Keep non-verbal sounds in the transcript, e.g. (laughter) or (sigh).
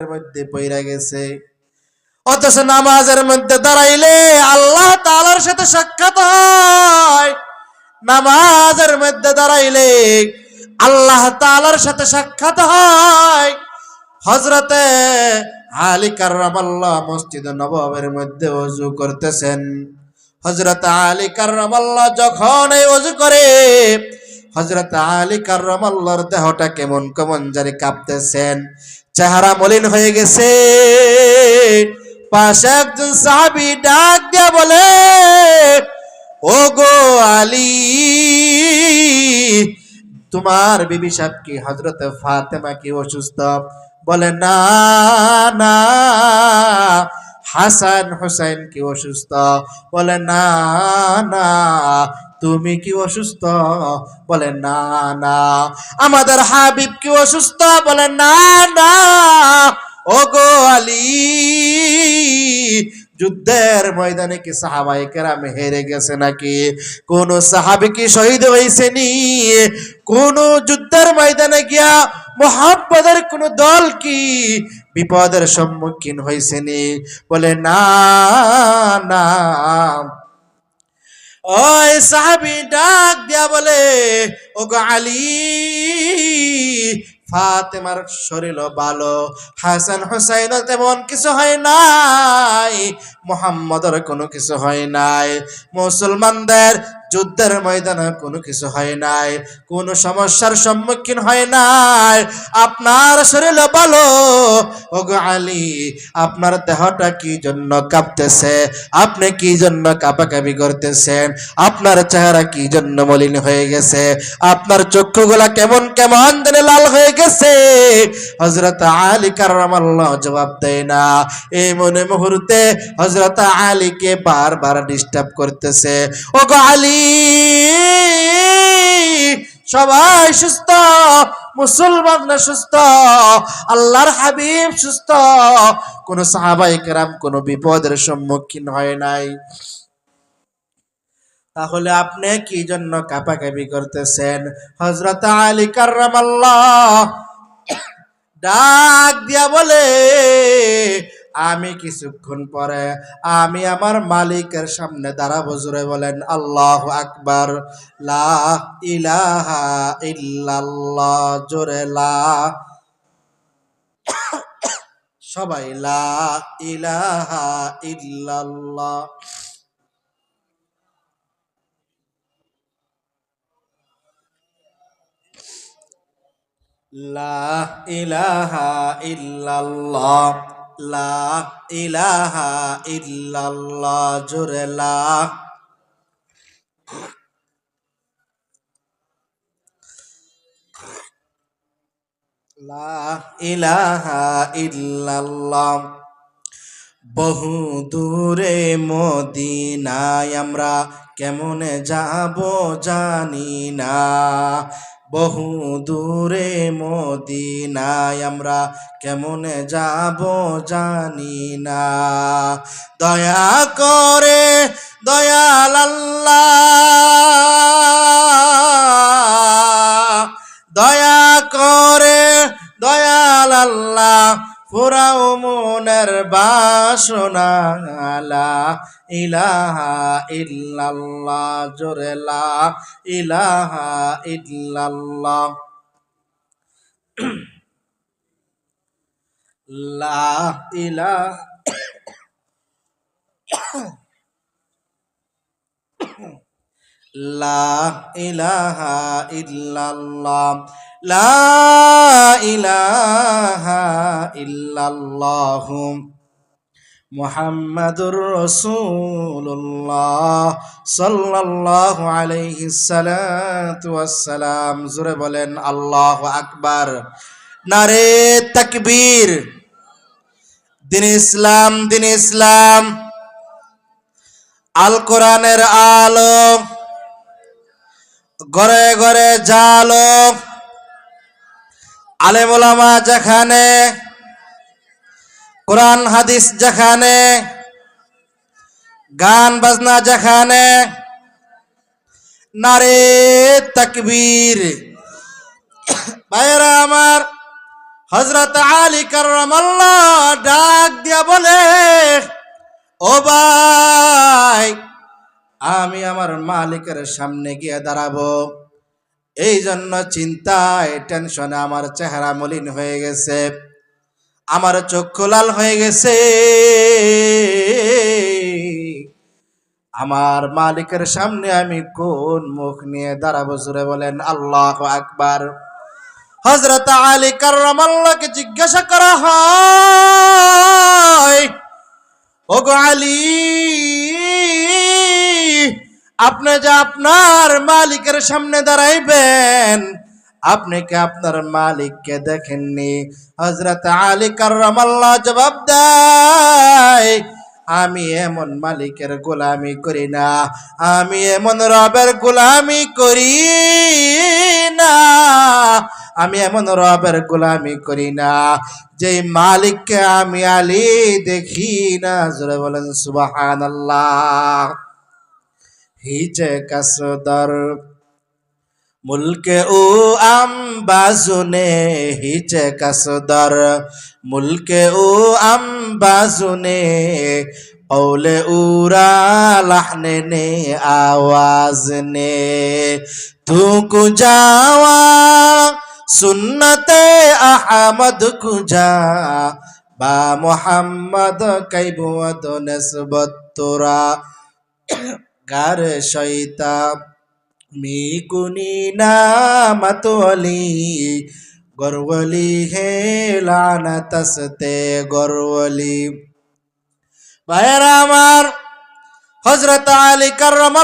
মধ্যে পইরা গেছে। অথচ নামাজের মধ্যে দাঁড়াইলে আল্লাহ তাআলার সাথে সাক্ষাৎ হয়। নামাজের মধ্যে দাঁড়াইলে আল্লাহ তাআলার সাথে সাক্ষাৎ হয়। হজরতে আলী কার্রামাল্লাহ মসজিদ নববের মধ্যে অজু করতেছেন। হজরত আলী কার্রামাল্লাহ যখন এই অজু করে হজরত আলী কার্রামাল্লাহর দেহটা কেমন কেমন জানি কাঁপতেছেন। চেহারা মলিন হয়ে গেছে। পাশে একজন সাহাবি ডাক দিয়া বলে ও গো আলী, তোমার বিবি সাহেব কি হজরত ফাতেমা কি অসুস্থ? বলে, না না, হাসান হুসাইন কি অসুস্থ? বলে, না না। তুমি কি অসুস্থ? বলে, না না। আমাদের হাবিব কি অসুস্থ? বলে, না না। ও গো আলী, যুদ্ধের ময়দানে কি সাহাবাই কেরাম হেরে গেছে নাকি? কোন সাহাবি কি শহীদ হয়েছে নি কোন যুদ্ধের ময়দানে গিয়া মোহাম্মদের কোন দল কি বিপদের সম্মুখীন হয়েছে নি বলে, না না। ওই সাহাবি ডাক দিয়া বলে ও আলী, ফাতেমার শরীর ভালো, হাসান হোসাইন তেমন কিছু হয় নাই, মোহাম্মদের কোনো কিছু হয় নাই, মুসলমানদের যুদ্ধের ময়দানে কোনো কিছু হয় নাই, কোনো সমস্যার সম্মুখীন হয় নাই। আপনার শরীর ভালো। ও গো আলী, আপনার দেহটা কি জন্য কাঁপতেছে? আপনি কি জন্য কাঁপাকাপি করতেছেন? আপনার চেহারা কি জন্য মলিন হয়ে গেছে? আপনার চক্ষুগুলা কেমন কেমন জানে লাল হয়ে গেছে। হজরত আলী কারামাল্লাহ জবাব দেয় না। এই মনে মুহূর্তে হজরত আলীকে বারবার ডিস্টার্ব করতেছে। ও গো আলী সবাই সুস্থ মুসলমানরা সুস্থ, আল্লাহর হাবিব সুস্থ। কোন সাহাবাই কেরাম কোন বিপদের সম্মুখীন হয় নাই। তাহলে আপনি কি জন্য কাপাকাপি করতেছেন? হজরত আলী কার্রামাল্লাহ ডাক দিয়া বলে আমি কিছুক্ষণ পরে আমি আমার মালিকের সামনে দাঁড়াবো। জোরে বলেন, আল্লাহ আকবার, লা ইলাহা ইল্লাল্লাহ। জোরে, লা (coughs) সবাই, লা ইলাহা ইল্লাল্লাহ। লা ইলাহা ইল্লাল্লাহ। লা ইলাহা ইল্লাল্লাহ, জোরে লা। ইলাহা ইল্লাল্লাহ, বহু দূরে মদিনায় আমরা কেমনে যাব জানি না। বহু দূরে মদিনায় আমরা কেমন যাব জানি না। দয়া করে দয়াল আল্লাহ। দয়া ফুরাও মনের বাসনা ইলাহা ইল্লাল্লাহ জোরে লা ইলাহা ইল্লাল্লাহ। লা ইলাহা (coughs) লা ইলাহা ইল্লাল্লাহ। লা ইলাহা ইল্লাল্লাহ মুহাম্মাদুর রাসূলুল্লাহ আলাইহি জোরে বলেন, আল্লাহু আকবার। নারে তাকবীর। দিন ইসলাম দিন ইসলাম। আল কোরআনের আলো। ঘরে ঘরে জালো। আলেমুলামা যেখানে, কোরআন, হাদিস যেখানে, গান, বাজনা যেখানে, নারে তকবীর। ভাইয়েরা আমার হজরত আলী কার্লামাল্লাহ ডাক দিয়া বলে, ও ভাই, আমি আমার মালিকের সামনে গিয়ে দাঁড়াবো। এই জন্য চিন্তায় টেনশনে আমার চেহারা মলিন হয়ে গেছে। আমার চক্ষু লাল হয়ে গেছে। আমার মালিকের সামনে আমি কোন মুখ নিয়ে দাঁড়াবো? জুড়ে বলেন, আল্লাহ আকবার। হজরত আলী কার্লামাল্লাহকে জিজ্ঞাসা করা হয়, ওগো আলী আপনি যে আপনার মালিকের সামনে দাঁড়াইবেন, আপনি কি আপনার মালিককে দেখেননি? হজরত আলী কার্লামাল্লাহ জবাব দেয়, আমি এমন মালিকের গোলামি করি না, আমি এমন রবের গোলামি করি না, আমি এমন রবের গোলামি করি না, যে মালিককে আমি আলী দেখি না। বলেন সুবাহান আল্লাহ হিচে কাসদর মুলকে ও আম বাজুনে হিচে কাসদর মুলকে ও আম বাজুনে औले उरा लहने ने आवाज ने तू कुजावा सुन्नते अहमद कुजा बा मोहम्मद कैबुअद नस्बत तुरा গার শৈতা মি কুনি নামতলি গরওয়ালি হে লানতসতে গরওয়ালি ভাইরা আমার হজরত আলী কার্রম